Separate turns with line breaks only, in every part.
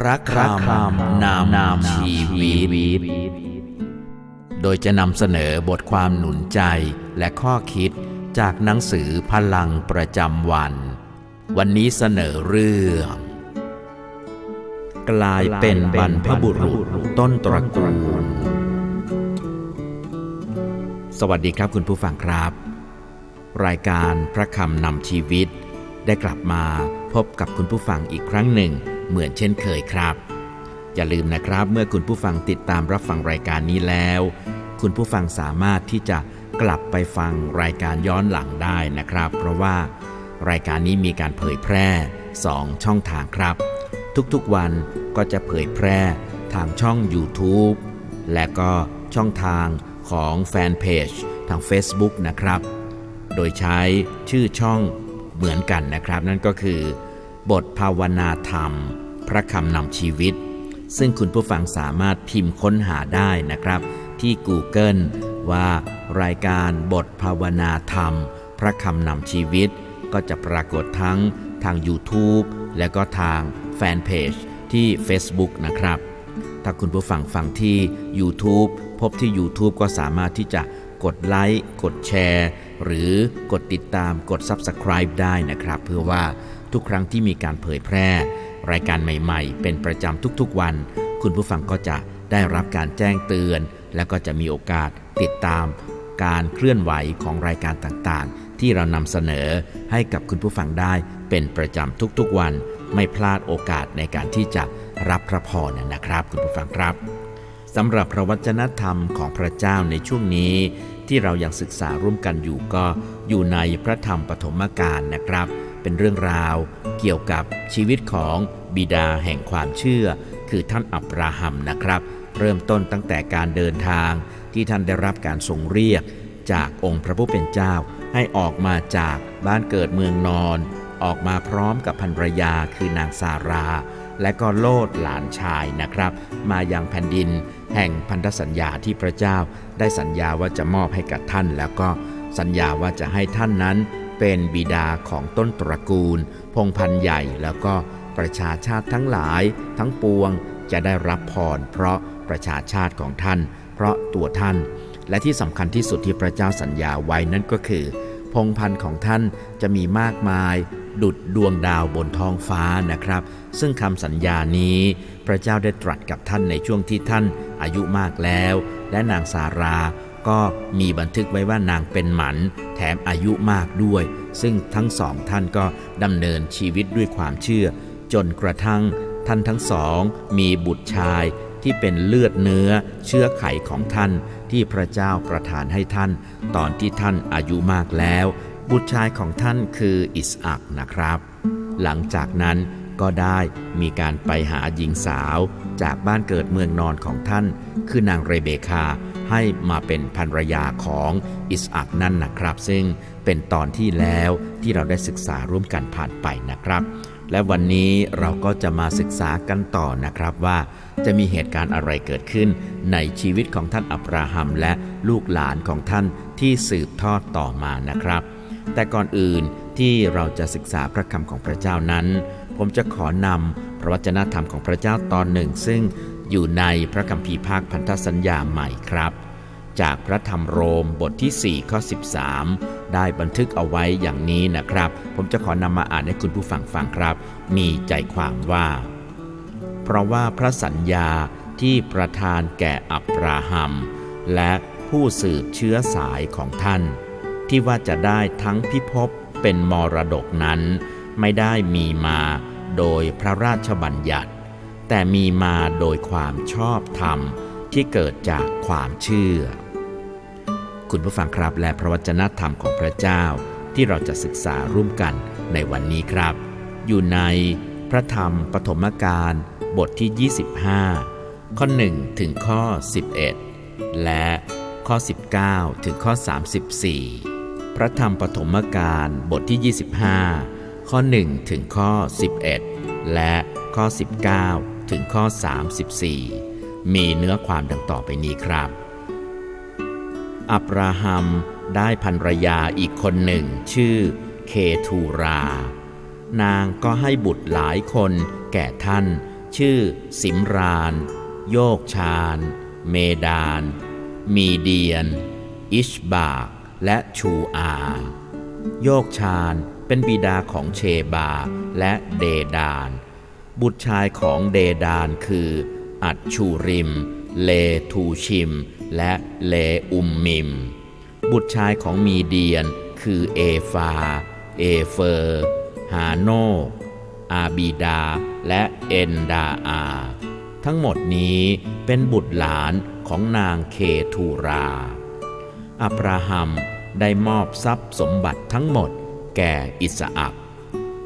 พระคำนำนำชีวิต โดยจะนำเสนอบทความหนุนใจและข้อคิดจากหนังสือพลังประจำวัน วันนี้เสนอเรื่อง กลายเป็นบรรพบุรุษต้นตระกูล สวัสดีครับคุณผู้ฟังครับ รายการพระคำนำชีวิต ได้กลับมาพบกับคุณผู้ฟังอีกครั้งหนึ่ง เหมือนเช่นเคยครับ อย่าลืมนะครับเมื่อคุณผู้ฟังติดตามรับฟังรายการนี้แล้ว คุณผู้ฟังสามารถที่จะกลับไปฟังรายการย้อนหลังได้นะครับ เพราะว่ารายการนี้มีการเผยแพร่ 2 ช่องทางครับ ทุกๆวันก็จะเผยแพร่ทางช่อง YouTube และก็ช่องทางของแฟนเพจทาง Facebook นะครับ โดยใช้ชื่อช่องเหมือนกันนะครับ นั่นก็คือ บทภาวนาธรรม พระคำนำชีวิต ซึ่งคุณผู้ฟังสามารถพิมพ์ค้นหาได้นะครับ ที่ Google ว่ารายการบทภาวนาธรรม พระคำนำชีวิต ก็จะปรากฏทั้งทาง YouTube และก็ทางแฟนเพจที่ Facebook นะครับ ถ้าคุณผู้ฟังฟังที่ YouTube พบที่ YouTube ก็สามารถที่จะกดไลค์ กดแชร์ หรือกดติดตาม กด Subscribe ได้นะครับ เพื่อว่า ทุกครั้งที่มีการเผยแพร่ รายการใหม่ๆ เป็นประจำทุกๆวัน คุณผู้ฟังก็จะได้รับการแจ้งเตือน และก็จะมีโอกาสติดตาม การเคลื่อนไหวของรายการต่างๆ ที่เรานำเสนอให้กับคุณผู้ฟังได้เป็นประจำทุกๆวัน ไม่พลาดโอกาสในการที่จะรับพระพรนะครับ คุณผู้ฟังครับสำหรับพระวจนธรรมของพระเจ้าในช่วงนี้ ที่เรายังศึกษาร่วมกันอยู่ก็อยู่ในพระธรรมปฐมกาลนะครับ เป็นเรื่องราว เกี่ยวกับชีวิตของบิดาแห่งความเชื่อ คือท่านอับราฮัมนะครับ เริ่มต้นตั้งแต่การเดินทางที่ท่านได้รับการทรงเรียก จากองค์พระผู้เป็นเจ้า ให้ออกมาจากบ้านเกิดเมืองนอน ออกมาพร้อมกับภรรยาคือนางซารา และก็โลดหลานชายนะครับ มายังแผ่นดิน แห่งพันธสัญญาที่พระเจ้า ได้สัญญาว่าจะมอบให้กับท่านแล้วก็สัญญาว่าจะให้ท่านนั้น เป็นบิดาของต้นตระกูล พงพันธุ์ใหญ่แล้วก็ประชาชาติทั้งหลาย ทั้งปวงจะได้รับพรเพราะประชาชาติของท่าน เพราะตัวท่าน และที่สำคัญที่สุดที่พระเจ้าสัญญาไว้นั่นก็คือ พงพันธุ์ของท่านจะมีมากมาย ดุดดวงดาวบนท้องฟ้านะครับ ซึ่งคำสัญญานี้ พระเจ้าได้ตรัสกับท่านในช่วงที่ท่านอายุมากแล้ว และนางสารา ก็มีบันทึกไว้ว่านางเป็นหมันแถมอายุมากด้วย ซึ่งทั้งสองท่านก็ดำเนินชีวิตด้วยความเชื่อ จนกระทั่งท่านทั้งสอง มีบุตรชายที่เป็นเลือดเนื้อเชื้อไขของท่านที่พระเจ้าประทานให้ท่าน ตอนที่ท่านอายุมากแล้ว บุตรชายของท่านคืออิสอักนะครับ หลังจากนั้นก็ได้มีการไปหาหญิงสาว จากบ้านเกิดเมืองนอนของท่าน คือนางเรเบคา ให้มาเป็นภรรยาของอิสอักนั่นนะครับ ซึ่งเป็นตอนที่แล้วที่เราได้ศึกษาร่วมกันผ่านไปนะครับ และวันนี้เราก็จะมาศึกษากันต่อนะครับว่าจะมีเหตุการณ์อะไรเกิดขึ้นในชีวิตของท่านอับราฮัมและลูกหลานของท่านที่สืบทอดต่อมานะครับ แต่ก่อนอื่นที่เราจะศึกษาพระคำของพระเจ้านั้น ผมจะขอนำพระวจนะธรรมของพระเจ้าตอนหนึ่ง ซึ่งอยู่ในพระคัมภีร์ภาคพันธสัญญาใหม่ครับ จากพระธรรมโรมบทที่ 4 ข้อ 13 ได้บันทึกเอาไว้อย่างนี้นะครับ ผมจะขอนำมาอ่านให้คุณผู้ฟังฟังครับ มีใจความว่า เพราะว่าพระสัญญาที่ประทานแก่อับราฮัม และผู้สืบเชื้อสายของท่าน ที่ว่าจะได้ทั้งพิภพเป็นมรดกนั้น ไม่ได้มีมาโดยพระราชบัญญัติ แต่มีมาโดยความชอบธรรมที่เกิดจากความเชื่อ คุณผู้ฟังครับและพระวจนะธรรมของพระเจ้า ที่เราจะศึกษาร่วมกันในวันนี้ครับ อยู่ในพระธรรมปฐมกาลบทที่ 25 ข้อ 1 ถึงข้อ 11 และข้อ 19 ถึงข้อ 34 พระธรรมปฐมกาลบทที่ 25 ข้อ 1 ถึงข้อ 11 และข้อ 19 ถึงข้อ 34 มีเนื้อความดังต่อไปนี้ครับ อับราฮัมได้ภรรยาอีกคนหนึ่ง ชื่อเคทูรา นางก็ให้บุตรหลายคนแก่ท่าน ชื่อสิมราน โยกชาญเมดาน มีเดียน อิชบาก และชูอา โยกชาญเป็นบิดาของเชบาและเดดาน บุตรชายของเดดานคือ อัดชูริม เลทูชิม และเลอุมมิม บุตรชายของมีเดียนคือเอฟา เอเฟอร์ ฮาโน อาบีดา และเอนดาอา ทั้งหมดนี้เป็นบุตรหลานของนางเคทูรา อับราฮัมได้มอบทรัพย์สมบัติทั้งหมดแก่อิสอัก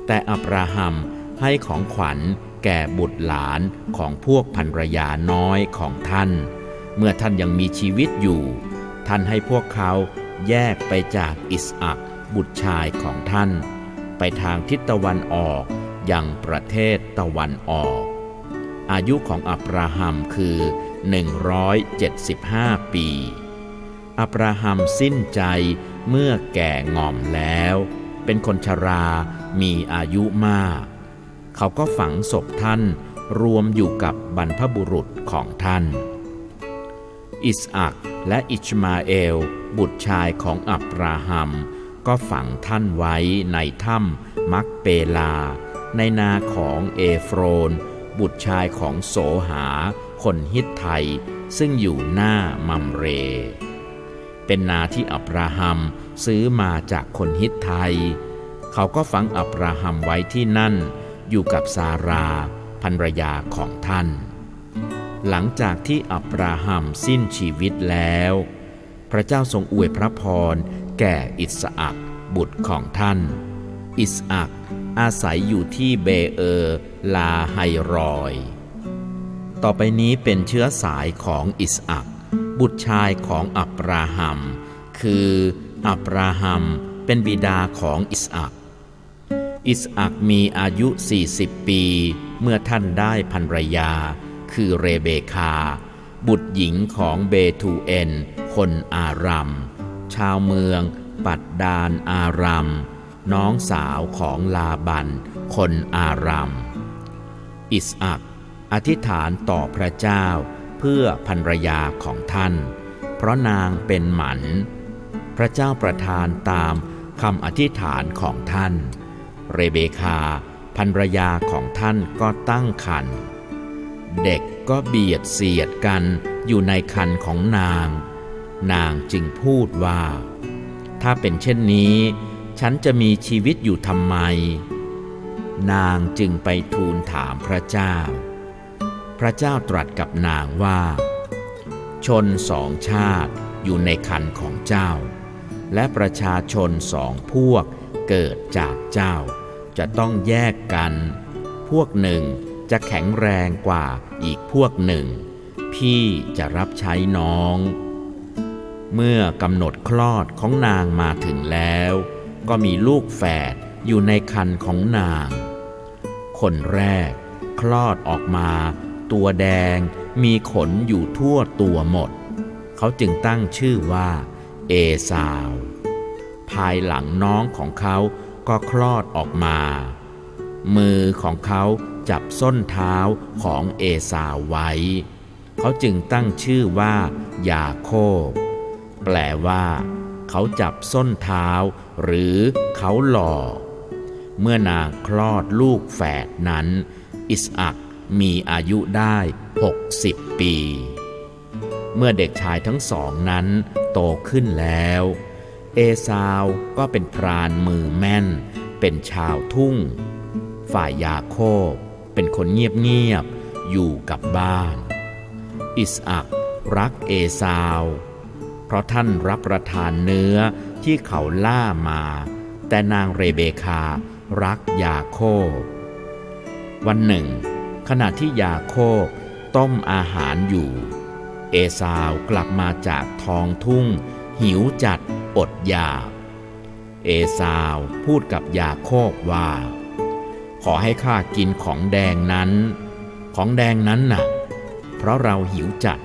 แต่อับราฮัมให้ของขวัญแก่บุตรหลานของพวกภรรยาน้อยของท่าน เมื่อท่านยังมีชีวิตอยู่ ท่านให้พวกเขาแยกไปจากอิสอักบุตรชายของท่าน ไปทางทิศตะวันออกยังประเทศตะวันออก อายุของอับราฮัมคือ 175 ปี อับราฮัมสิ้นใจเมื่อแก่ง่อมแล้ว เป็นคนชรามีอายุมาก เขาก็ฝังศพท่านรวมอยู่กับบรรพบุรุษของท่าน อิสอักและอิชมาเอล บุตรชายของอับราฮัม ก็ฝังท่านไว้ในถ้ำมักเปลา ในนาของเอฟโรน บุตรชายของโสหา คนฮิตไทย ซึ่งอยู่หน้ามัมเร เป็นนาที่อับราฮัมซื้อมาจากคนฮิตไทย เขาก็ฝังอับราฮัมไว้ที่นั่น อยู่กับซาราภรรยาของท่าน หลังจากที่อับราฮัมสิ้นชีวิตแล้ว พระเจ้าทรงอวยพระพรแก่อิสอักบุตรของท่าน อิสอักอาศัยอยู่ที่เบเออร์ลาไฮรอย ต่อไปนี้เป็นเชื้อสายของอิสอักบุตรชายของอับราฮัม คืออับราฮัมเป็นบิดาของอิสอักอิสอักมีอายุ 40 ปี เมื่อท่านได้ภรรยา คือเรเบคา บุตรหญิงของเบทูเอนคนอารัม ชาวเมืองปัดดานอารัม น้องสาวของลาบัน คนอารัม อิสอักอธิษฐานต่อพระเจ้าเพื่อภรรยาของท่าน เพราะนางเป็นหมัน พระเจ้าประทานตามคำอธิษฐานของท่าน เรเบคาภรรยาของท่านก็ตั้งครรภ์ เด็กก็เบียดเสียดกันอยู่ในคันของนาง นางจึงพูดว่า ถ้าเป็นเช่นนี้ ฉันจะมีชีวิตอยู่ทำไม นางจึงไปทูลถามพระเจ้า พระเจ้าตรัสกับนางว่า ชนสองชาติอยู่ในคันของเจ้า และประชาชนสองพวกเกิดจากเจ้า จะต้องแยกกัน พวกหนึ่ง จะแข็งแรงกว่าอีกพวกหนึ่ง พี่จะรับใช้น้อง เมื่อกำหนดคลอดของนางมาถึงแล้ว ก็มีลูกแฝดอยู่ในคันของนาง คนแรก คลอดออกมา ตัวแดงมีขนอยู่ทั่วตัวหมด เขาจึงตั้งชื่อว่า เอสาว ภายหลังน้องของเขาก็คลอดออกมา มือของเขา จับส้นเท้าของเอสาวไว้ เขาจึงตั้งชื่อว่ายาโคบ แปลว่า เขาจับส้นเท้า หรือเขาหล่อ เมื่อนางคลอดลูกแฝดนั้น อิสอักมีอายุได้ 60 ปี เมื่อเด็กชายทั้งสองนั้นโตขึ้นแล้ว เอซาวก็เป็นพรานมือแม่น เป็นชาวทุ่ง ฝ่ายยาโคบ เป็นคนเงียบๆอยู่กับบ้าน อิสอักรักเอซาว เพราะท่านรับประทานเนื้อที่เขาล่ามา แต่นางเรเบคารักยาโคบ วันหนึ่ง ขณะที่ยาโคบต้มอาหารอยู่ เอสาวกลับมาจากท้องทุ่ง หิวจัดอดอยากเอสาวพูดกับยาโคบว่า ขอให้ข้ากินของแดงนั้น ของแดงนั้นน่ะ เพราะเราหิวจัด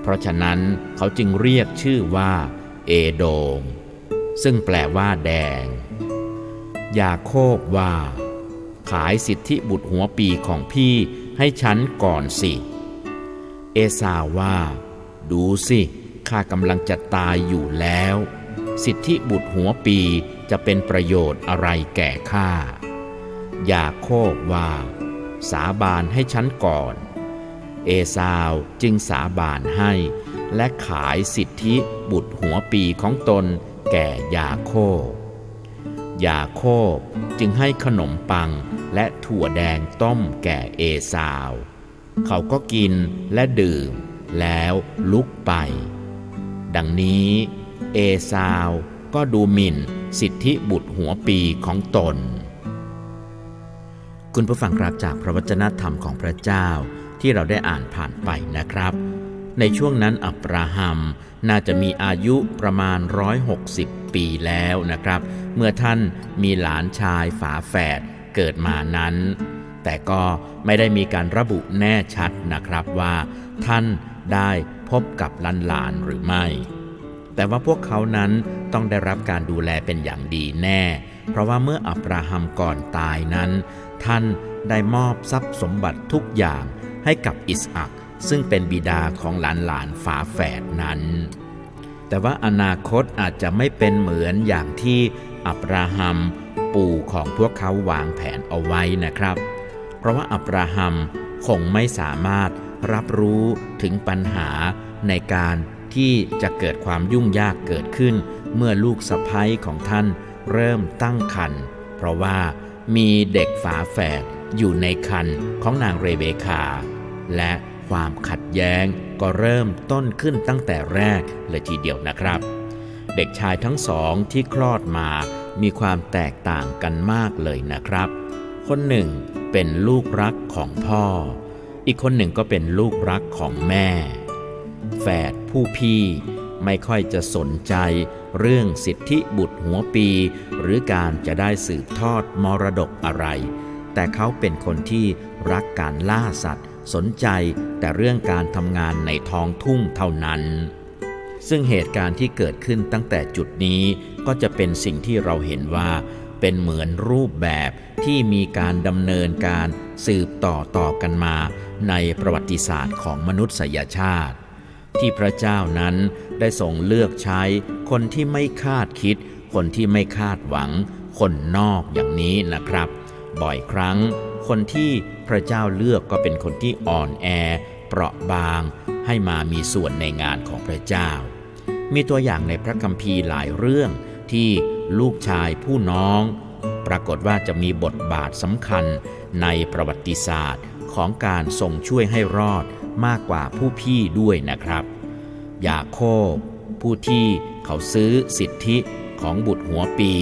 เพราะฉะนั้นเขาจึงเรียกชื่อว่า เอโดม ซึ่งแปลว่าแดง ยาโคบว่า ขายสิทธิบุตรหัวปีของพี่ให้ฉันก่อนสิ เอสาว่า ดูสิข้ากำลังจะตายอยู่แล้ว สิทธิบุตรหัวปีจะเป็นประโยชน์อะไรแก่ข้า ยาโคบว่า สาบานให้ฉันก่อน เอสาวจึงสาบานให้ และขายสิทธิบุตรหัวปีของตนแก่ยาโคบยาโคบจึงให้ขนมปังและถั่วแดงต้มแก่เอสาว เขาก็กินและดื่ม แล้วลุกไป ดังนี้เอสาวก็ดูหมิ่นสิทธิบุตรหัวปีของตน คุณผู้ฟังครับจากพระวจนะธรรมของพระเจ้าที่เราได้อ่านผ่านไปนะครับ ในช่วงนั้นอับราฮัมน่าจะมีอายุประมาณ 160 ปีแล้วนะครับ เมื่อท่านมีหลานชายฝาแฝดเกิดมานั้น แต่ก็ไม่ได้มีการระบุแน่ชัดนะครับว่า ท่านได้พบกับลานหลานหรือไม่ แต่ว่าพวกเขานั้นต้องได้รับการดูแลเป็นอย่างดีแน่ เพราะว่าเมื่ออับราฮัมก่อนตายนั้น ท่านได้มอบทรัพย์สมบัติทุกอย่างให้กับอิสอักซึ่งเป็นบิดาของหลานหลานฝาแฝดนั้น แต่ว่าอนาคตอาจจะไม่เป็นเหมือนอย่างที่อับราฮัมปู่ของพวกเขาวางแผนเอาไว้นะครับ เพราะว่าอับราฮัมคงไม่สามารถรับรู้ถึงปัญหาในการที่จะเกิดความยุ่งยากเกิดขึ้น เมื่อลูกสะพ้ยของท่านเริ่มตั้งครรภ์เพราะว่า มีเด็กฝาแฝดอยู่ในคันของนางเรเบคา และความขัดแย้งก็เริ่มต้นขึ้นตั้งแต่แรกเลยทีเดียวนะครับ เด็กชายทั้งสองที่คลอดมามีความแตกต่างกันมากเลยนะครับ คนหนึ่งเป็นลูกรักของพ่อ อีกคนหนึ่งก็เป็นลูกรักของแม่ แฝดผู้พี่ไม่ค่อยจะสนใจ เรื่องสิทธิบุตรหัวปี หรือการจะได้สืบทอดมรดกอะไร แต่เขาเป็นคนที่รักการล่าสัตว์ สนใจแต่เรื่องการทำงานในท้องทุ่งเท่านั้น ซึ่งเหตุการณ์ที่เกิดขึ้นตั้งแต่จุดนี้ก็จะเป็นสิ่งที่เราเห็นว่า เป็นเหมือนรูปแบบที่มีการดำเนินการสืบต่อต่อกันมา ในประวัติศาสตร์ของมนุษยชาติ ที่พระเจ้านั้นได้ทรงเลือกใช้คนที่ไม่คาดคิด คนที่ไม่คาดหวัง คนนอกอย่างนี้นะครับ บ่อยครั้ง คนที่พระเจ้าเลือกก็เป็นคนที่อ่อนแอ เปราะบาง ให้มามีส่วนในงานของพระเจ้า มีตัวอย่างในพระคัมภีร์หลายเรื่องที่ลูกชายผู้น้อง ปรากฏว่าจะมีบทบาทสำคัญในประวัติศาสตร์ของการทรงช่วยให้รอด มากกว่าผู้พี่ด้วยนะครับ ยาโคบ ผู้ที่เขาซื้อสิทธิของบุตรหัวปี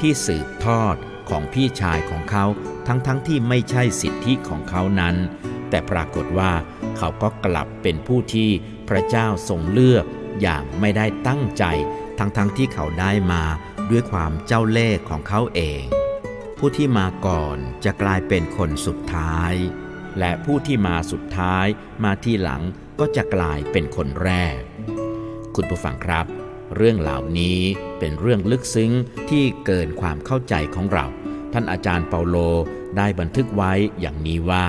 ที่สืบทอดของพี่ชายของเขาทั้งๆทที่ไม่ใช่สิทธิของเขานั้น แต่ปรากฏว่าเขาก็กลับเป็นผู้ที่พระเจ้าทรงเลือกอย่างไม่ได้ตั้งใจ ทั้งๆทที่เขาได้มาด้วยความเจ้าเล่ห์ของเขาเอง ผู้ที่มาก่อนจะกลายเป็นคนสุดท้าย และผู้ที่มาสุดท้ายมาที่หลังก็จะกลายเป็นคนแรก คุณผู้ฟังครับ เรื่องเหล่านี้เป็นเรื่องลึกซึ้งที่เกินความเข้าใจของเรา ท่านอาจารย์เปาโลได้บันทึกไว้อย่างนี้ว่า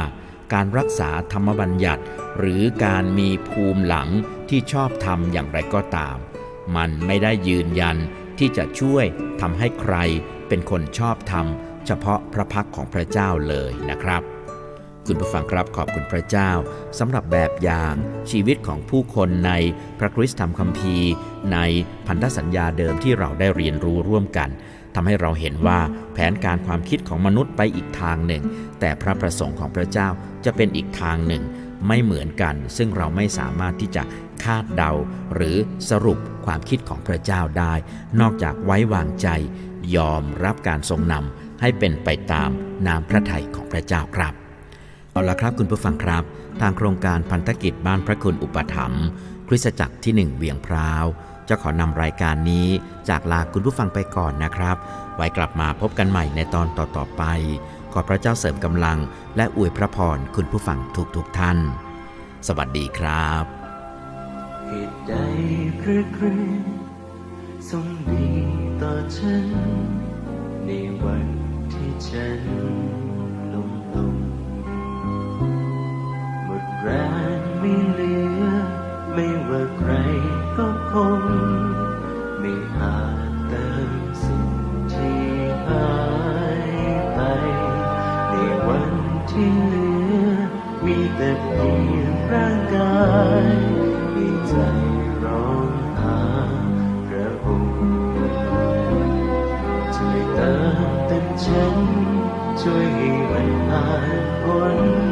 การรักษาธรรมบัญญัติ หรือการมีภูมิหลังที่ชอบทำอย่างไรก็ตาม มันไม่ได้ยืนยันที่จะช่วยทำให้ใครเป็นคนชอบธรรมเฉพาะพระพักของพระเจ้าเลยนะครับ คุณผู้ฟังครับขอบคุณพระเจ้าสำหรับแบบอย่างชีวิตของผู้คนในพระคริสตธรรมคัมภีร์ ในพันธสัญญาเดิมที่เราได้เรียนรู้ร่วมกันทำให้เราเห็นว่าแผนการความคิดของมนุษย์ไปอีกทางหนึ่ง แต่พระประสงค์ของพระเจ้าจะเป็นอีกทางหนึ่ง ไม่เหมือนกัน ซึ่งเราไม่สามารถที่จะคาดเดา หรือสรุปความคิดของพระเจ้าได้ นอกจากไว้วางใจ ยอมรับการทรงนำให้เป็นไปตามนามพระทัยของพระเจ้าครับ เอาละครับคุณผู้ฟังครับ ทางโครงการพันธกิจบ้านพระคุณอุปถัมภ์คริสตจักรที่หนึ่งเวียงพร้าวจะขอนำรายการนี้จากลาคุณผู้ฟังไปก่อนนะครับ ไว้กลับมาพบกันใหม่ในตอนต่อๆไป ขอพระเจ้าเสริมกำลัง และอวยพระพรคุณผู้ฟังทุกๆทท่าน สวัสดีครับ
เหตุใดพระคริสต์ทรงดีต่อฉัน ในวันที่ฉันานพ้น